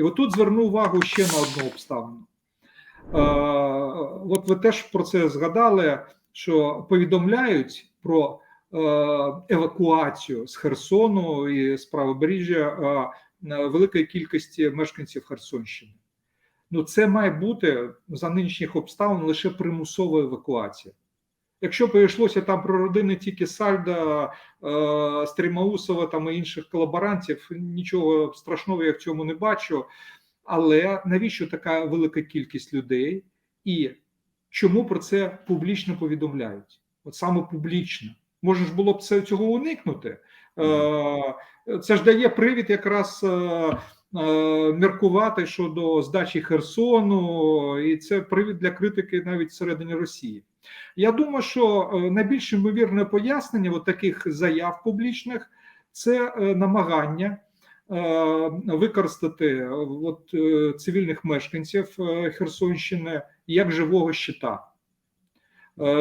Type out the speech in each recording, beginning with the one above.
І отут зверну увагу ще на одну обставину. Е, От ви теж про це згадали, що повідомляють про е, евакуацію з Херсону і з правобережжя е, великої кількості мешканців Херсонщини. Ну, це має бути за нинішніх обставин лише примусова евакуація. Якщо б йшлося там про родини тільки Сальда, е, Стрімаусова там і інших колаборантів, нічого страшного я в цьому не бачу. Але навіщо така велика кількість людей і чому про це публічно повідомляють? От саме публічно. Можна ж було б це цього уникнути. Е, Це ж дає привід якраз. е, Міркувати щодо здачі Херсону, і це привід для критики навіть всередині Росії. Я думаю, що е, найбільш ймовірне пояснення от таких заяв публічних це е, намагання е, використати от, цивільних мешканців Херсонщини як живого щита.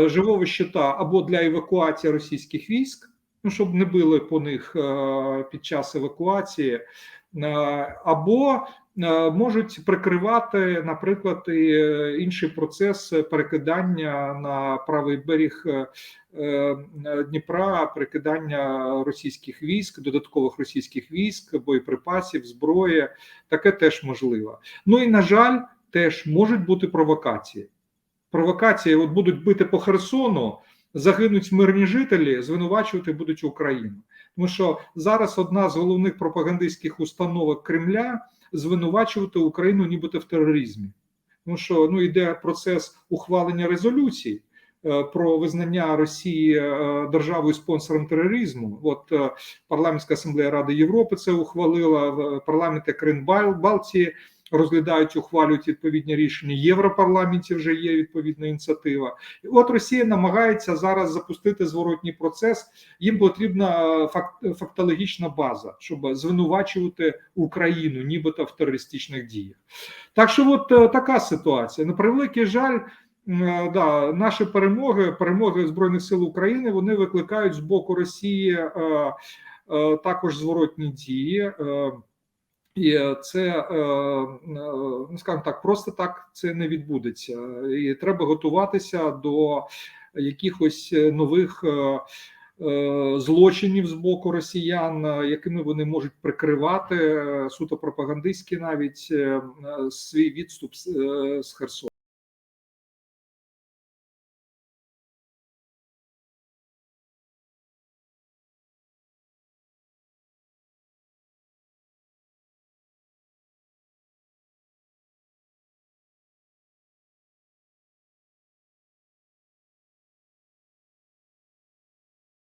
Живого щита або для евакуації російських військ, ну щоб не били по них е, під час евакуації, е, або е, можуть прикривати, наприклад, інший процес перекидання на правий берег Дніпра, перекидання російських військ, додаткових російських військ, боєприпасів, зброї. Таке теж можливо. Ну і на жаль, теж можуть бути провокації. Провокації от будуть бити по Херсону, загинуть мирні жителі, звинувачувати будуть Україну. Тому що зараз одна з головних пропагандистських установок Кремля звинувачувати Україну нібито в тероризмі. Тому що ну йде процес ухвалення резолюцій е, про визнання Росії е, державою спонсором тероризму. От е, парламентська асамблея Ради Європи це ухвалила, в- парламенти країн Бал- Балтії розглядають, ухвалюють відповідні рішення. Європарламенті вже є відповідна ініціатива. І от Росія намагається зараз запустити зворотній процес. Їм потрібна е, факт, фактологічна база, щоб звинувачувати Україну, нібито в терористичних діях. Так що, от е, така ситуація. На превеликий жаль. е, Да, наші перемоги, перемоги збройних сил України, вони викликають з боку Росії е, е, також зворотні дії. Е, і це, е, ну скажімо так, просто так це не відбудеться. І треба готуватися до якихось нових е, е, злочинів з боку росіян, якими вони можуть прикривати суто пропагандистські навіть свій відступ з, з Херсону.